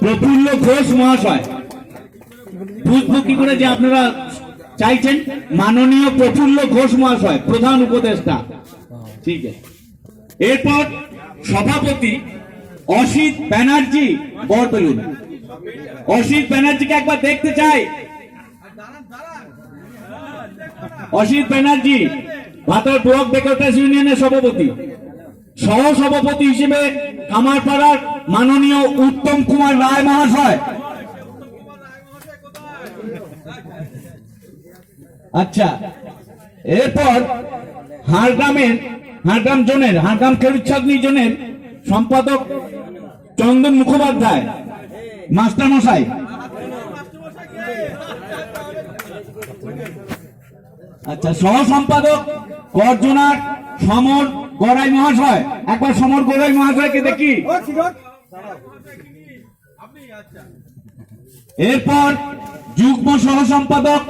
প্রফুল্ল ঘোষ মহাশয়। বুঝব কি করে যে আপনারা চাইছেন? মাননীয় প্রফুল্ল ঘোষ মহাশয়, প্রধান উপদেষ্টা। ঠিক আছে। এরপর সভাপতি অসিত ব্যানার্জি বর পেলুন অসিত ব্যানার্জিকে একবার দেখতে চাই। অসিত ব্যানার্জি, ভাতার ব্লক বেকারটাস ইউনিয়নের সভাপতি। সহ সভাপতি হিসেবে কামারপাড়ার মাননীয় উত্তম কুমার রায় মহাশয়। আচ্ছা এরপর হাড়গ্রামের, হাড়গ্রাম জোনের, হাড়গ্রাম খেরুচ্ছাদনি জোনের সম্পাদক চন্দন মুখোপাধ্যায় মাস্টার মশাই আচ্ছা সহ সম্পাদক গর্জনার সমর গড়াই মহাশয় একবার সমর গড়াই মহাশয়কে দেখি। এরপর যুগ্ম সহ সম্পাদক